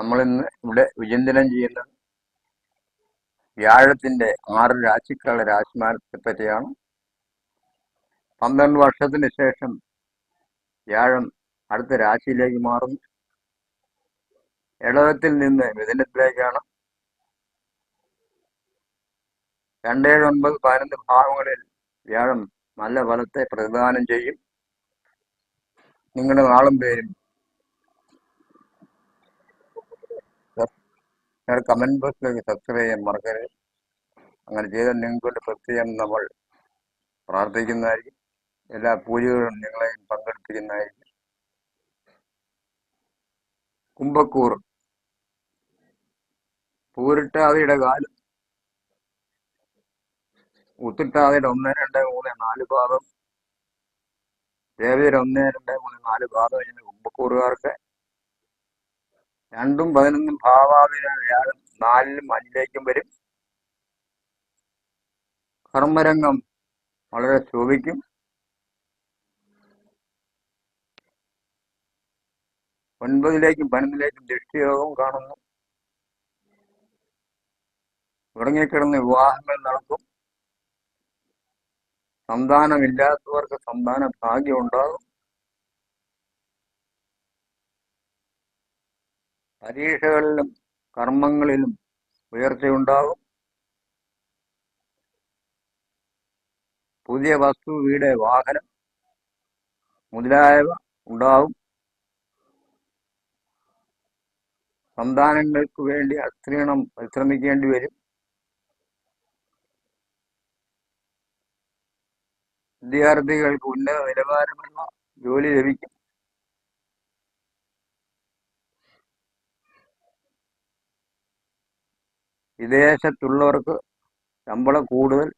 നമ്മളിന്ന് ഇവിടെ വിചിന്തനം ചെയ്യുന്നത് വ്യാഴത്തിന്റെ ആറ് രാശിക്കളുടെ രാശിമാനത്തെ പറ്റിയാണ്. പന്ത്രണ്ട് വർഷത്തിന് ശേഷം വ്യാഴം അടുത്ത രാശിയിലേക്ക് മാറുന്നു. ഇടവത്തിൽ നിന്ന് മിഥുനത്തിലേക്കാണ്. രണ്ടേഴ് ഒൻപത് പതിനൊന്ന് ഭാഗങ്ങളിൽ വ്യാഴം നല്ല ഫലത്തെ പ്രതിദാനം ചെയ്യും. നിങ്ങളുടെ നാളും പേരും ഞങ്ങളുടെ കമന്റ് ബോക്സിലേക്ക് സബ്സ്ക്രൈബ് ചെയ്യാൻ മറക്കരുത്. അങ്ങനെ ചെയ്താൽ നിങ്ങൾക്ക് പ്രത്യേകം നമ്മൾ പ്രാർത്ഥിക്കുന്നതായിരിക്കും. എല്ലാ പൂജകളും നിങ്ങളെയും പങ്കെടുപ്പിക്കുന്നതായിരിക്കും. കുംഭക്കൂർ. പൂരിട്ടാതിയുടെ കാലം. ഉത്തിട്ടാതിയുടെ ഒന്ന് രണ്ട് മൂന്ന് നാല് ഭാഗം ദേവിയുടെ ഒന്ന് രണ്ട് മൂന്ന് നാല് ഭാഗം കഴിഞ്ഞ കുംഭക്കൂറുകാർക്ക് രണ്ടും പതിനൊന്നും ഭാവാതിര നാലിലും അഞ്ചിലേക്കും വരും. കർമ്മരംഗം വളരെ ശോഭിക്കും. ഒൻപതിലേക്കും പതിനൊന്നിലേക്കും ദൃഷ്ടിയോഗം കാണുന്നു. ഉറങ്ങിക്കിടന്ന് വിവാഹങ്ങൾ നടക്കും. സന്താനമില്ലാത്തവർക്ക് സന്താന ഭാഗ്യം ഉണ്ടാകും. പരീക്ഷകളിലും കർമ്മങ്ങളിലും ഉയർച്ചയുണ്ടാകും പുതിയ വസ്തു വീട് വാഹനം മുതലായവ ഉണ്ടാവും. സന്താനങ്ങൾക്ക് വേണ്ടി അസ്ത്രീണം പരിശ്രമിക്കേണ്ടി വരും. വിദ്യാർത്ഥികൾക്ക് ഉന്നത നിലവാരമുള്ള ജോലി ലഭിക്കും. വിദേശത്തുള്ളവർക്ക് ശമ്പളം കൂടുതൽ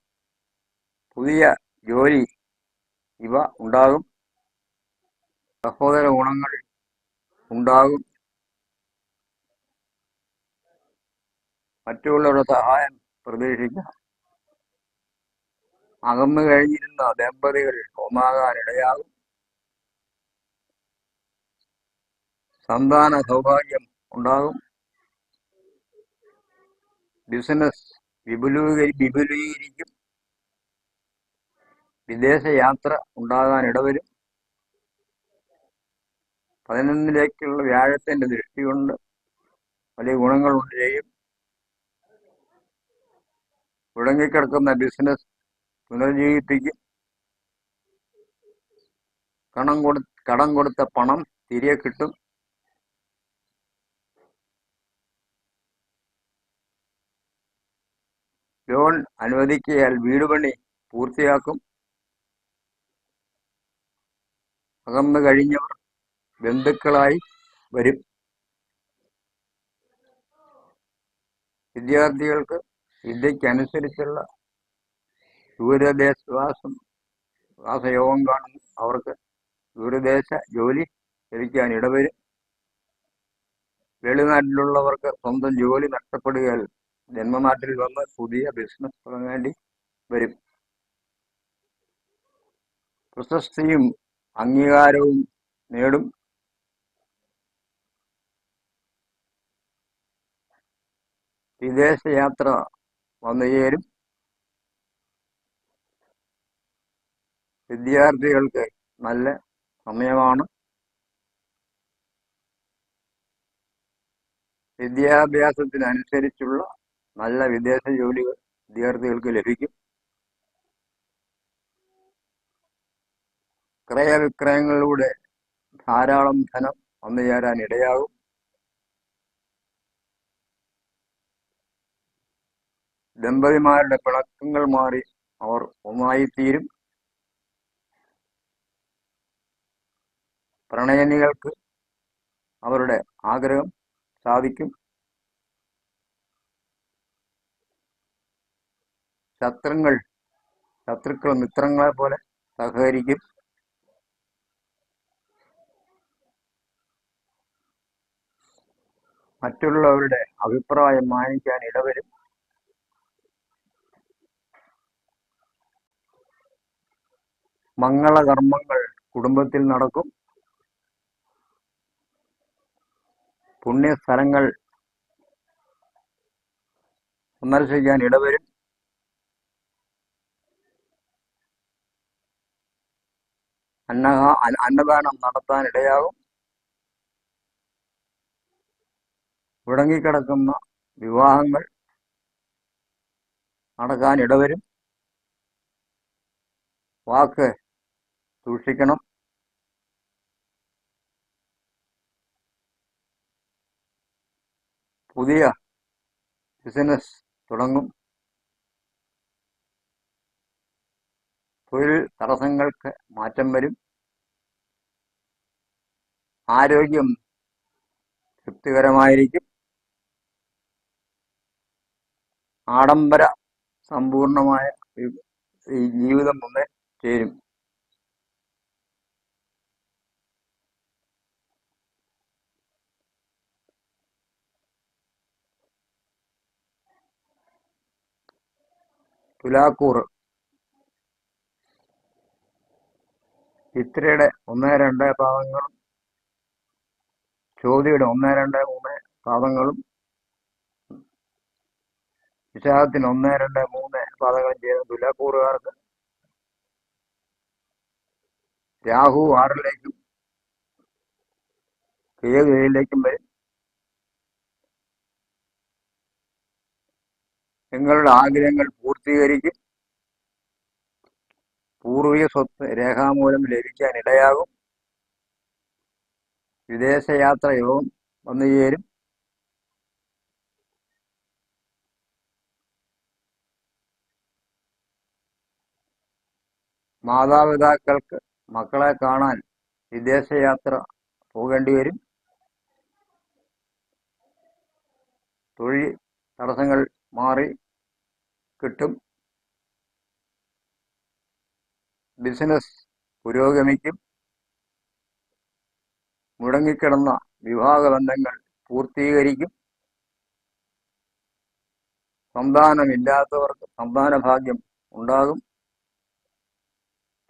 പുതിയ ജോലി ഇവ ഉണ്ടാകും സഹോദര ഗുണങ്ങൾ ഉണ്ടാകും. മറ്റുള്ളവരുടെ സഹായം പ്രതീക്ഷിക്കാം. അകന്നു കഴിഞ്ഞിരുന്ന ദമ്പതികൾ ഒന്നാകാനിടയാകും സന്താന സൗഭാഗ്യം ഉണ്ടാകും. ബിസിനസ് വിപുലീകരി വിപുലീകരിക്കും. വിദേശയാത്ര ഉണ്ടാകാൻ ഇടവരും. പതിനൊന്നിലേക്കുള്ള വ്യാഴത്തിന്റെ ദൃഷ്ടി കൊണ്ട് വലിയ ഗുണങ്ങളുണ്ട് ചെയ്യും മുടങ്ങിക്കിടക്കുന്ന ബിസിനസ് പുനർജീവിപ്പിക്കും കടം കൊടു കടം കൊടുത്ത പണം തിരികെ കിട്ടും. ലോൺ അനുവദിക്കിയാൽ വീടുപണി പൂർത്തിയാക്കും. അകന്നു കഴിഞ്ഞവർ ബന്ധുക്കളായി വരും. വിദ്യാർത്ഥികൾക്ക് വിദ്യയ്ക്കനുസരിച്ചുള്ള ദൂരദേശവാസം വാസയോഗം കാണുന്നു. അവർക്ക് ദൂരദേശ ജോലി ലഭിക്കാൻ ഇടവരും. വെളിനാട്ടിലുള്ളവർക്ക് സ്വന്തം ജോലി നഷ്ടപ്പെടുകയാൽ ജന്മനാട്ടിൽ വന്ന് പുതിയ ബിസിനസ് തുടങ്ങേണ്ടി വരും. പ്രശസ്തിയും അംഗീകാരവും നേടും. വിദേശയാത്ര വന്നു ചേരും. വിദ്യാർത്ഥികൾക്ക് നല്ല സമയമാണ്. വിദ്യാഭ്യാസത്തിനനുസരിച്ചുള്ള നല്ല വിദേശ ജോലികൾ വിദ്യാർത്ഥികൾക്ക് ലഭിക്കും. ക്രയവിക്രയങ്ങളിലൂടെ ധാരാളം ധനം വന്നു ചേരാൻ ഇടയാകും. ദമ്പതിമാരുടെ പിണക്കങ്ങൾ മാറി അവർ ഒന്നായിത്തീരും. പ്രണയനികൾക്ക് അവരുടെ ആഗ്രഹം സാധിക്കും. ശത്രുങ്ങൾ ശത്രുക്കൾ മിത്രങ്ങളെ പോലെ സഹകരിക്കും. മറ്റുള്ളവരുടെ അഭിപ്രായം മാനിക്കാൻ ഇടവരും. മംഗളകർമ്മങ്ങൾ കുടുംബത്തിൽ നടക്കും. പുണ്യസ്ഥലങ്ങൾ സന്ദർശിക്കാൻ ഇടവരും. അന്ന- അന്നദാനം നടത്താൻ ഇടയാകും. മുടങ്ങിക്കിടക്കുന്ന വിവാഹങ്ങൾ നടക്കാൻ ഇടവരും. വാക്ക് സൂക്ഷിക്കണം. പുതിയ ബിസിനസ് തുടങ്ങും. തൊഴിൽ തടസ്സങ്ങൾക്ക് മാറ്റം വരും. ആരോഗ്യം തൃപ്തികരമായിരിക്കും. ആഡംബര സമ്പൂർണമായ ഈ- ജീവിതം മുന്നേ ചേരും. തുലാക്കൂർ. ചിത്രയുടെ ഒന്ന് രണ്ട് പാദങ്ങളും ചോദ്യയുടെ ഒന്ന് രണ്ട് മൂന്ന് പാദങ്ങളും വിശാഖത്തിന് ഒന്ന് രണ്ട് മൂന്ന് പാദങ്ങളും ചെയ്യുന്ന തുലാക്കൂറുകാർക്ക്. രാഹു ആറിലേക്കും കേതു ഏഴിലേക്കും വരും. നിങ്ങളുടെ ആഗ്രഹങ്ങൾ പൂർത്തീകരിക്കും. പൂർവിക സ്വത്ത് രേഖാമൂലം ലഭിക്കാൻ ഇടയാകും. വിദേശയാത്ര യോഗം വന്നു ചേരും. മാതാപിതാക്കൾക്ക് മക്കളെ കാണാൻ വിദേശയാത്ര പോകേണ്ടി വരും. തൊഴിൽ തടസ്സങ്ങൾ മാറി കിട്ടും. ബിസിനസ് പുരോഗമിക്കും. മുടങ്ങിക്കിടന്ന വിവാഹ ബന്ധങ്ങൾ പൂർത്തീകരിക്കും. സന്താനമില്ലാത്തവർക്ക് സന്താന ഭാഗ്യം ഉണ്ടാകും.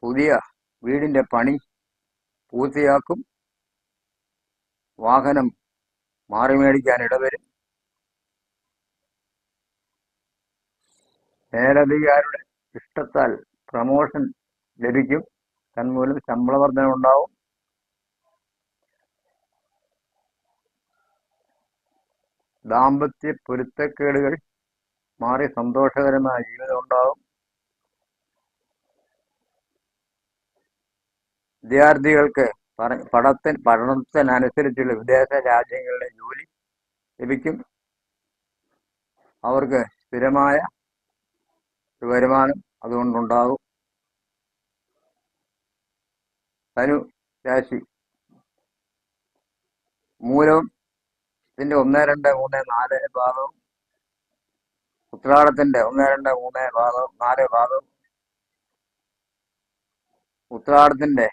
പുതിയ വീടിന്റെ പണി പൂർത്തിയാക്കും. വാഹനം മാറി മേടിക്കാൻ ഇടവരും. മേലധികാരുടെ ഇഷ്ടത്താൽ പ്രമോഷൻ ലഭിക്കും. തന്മൂലം ശമ്പള വർധന ഉണ്ടാവും ദാമ്പത്യ പൊരുത്തക്കേടുകൾ മാറി സന്തോഷകരമായ ജീവിതം ഉണ്ടാകും വിദ്യാർത്ഥികൾക്ക് പഠത്തിൻ പഠനത്തിന് പഠനത്തിനനുസരിച്ചുള്ള വിദേശ രാജ്യങ്ങളിലെ ജോലി ലഭിക്കും. അവർക്ക് സ്ഥിരമായ വരുമാനം അതുകൊണ്ടുണ്ടാകും തനു രാശി മൂലവും ഇതിന്റെ ഒന്ന് രണ്ട് മൂന്ന് നാല് ഭാഗവും ഉത്രാടത്തിന്റെ ഒന്ന് രണ്ട് മൂന്ന് ഭാഗവും നാല് ഭാഗവും ഉത്രാടത്തിന്റെ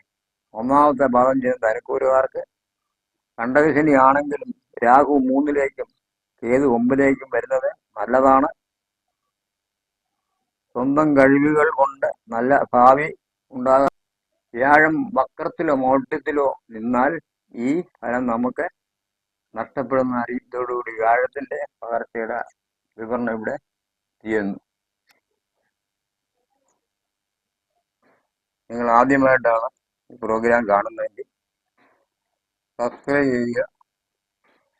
ഒന്നാമത്തെ ഭാഗം ചെയ്യുന്ന തനക്കൂരുകാർക്ക് കണ്ടകശനി ആണെങ്കിലും രാഹു മൂന്നിലേക്കും കേതു ഒമ്പതിലേക്കും വരുന്നത് നല്ലതാണ്. സ്വന്തം കഴിവുകൾ കൊണ്ട് നല്ല ഭാവി ഉണ്ടാകാം. വ്യാഴം വക്രത്തിലോ മോട്ടത്തിലോ നിന്നാൽ ഈ ഫലം നമുക്ക് നഷ്ടപ്പെടുന്ന അറിയത്തോടുകൂടി വ്യാഴത്തിന്റെ പകർച്ചയുടെ വിവരണം ഇവിടെ ചെയ്യുന്നു. നിങ്ങൾ ആദ്യമായിട്ടാണ് ഈ പ്രോഗ്രാം കാണുന്നതെങ്കിൽ സബ്സ്ക്രൈബ് ചെയ്യുക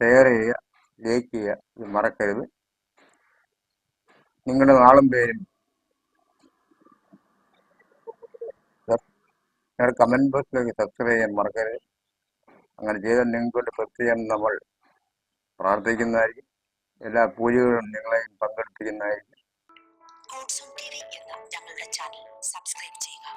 ഷെയർ ചെയ്യുക ലൈക്ക് ചെയ്യുക ഇത് മറക്കരുത്. നിങ്ങളുടെ നാളും പേരും കമന്റ് ബോക്സിലേക്ക് സബ്സ്ക്രൈബ് ചെയ്യാൻ മറക്കരുത്. അങ്ങനെ ചെയ്ത നിങ്ങളുടെ പ്രത്യേകം നമ്മൾ പ്രാർത്ഥിക്കുന്നതായിരിക്കും. എല്ലാ പൂജകളും നിങ്ങളെയും പങ്കെടുപ്പിക്കുന്നതായിരിക്കും. ഞങ്ങളുടെ ചാനൽ സബ്സ്ക്രൈബ് ചെയ്യുക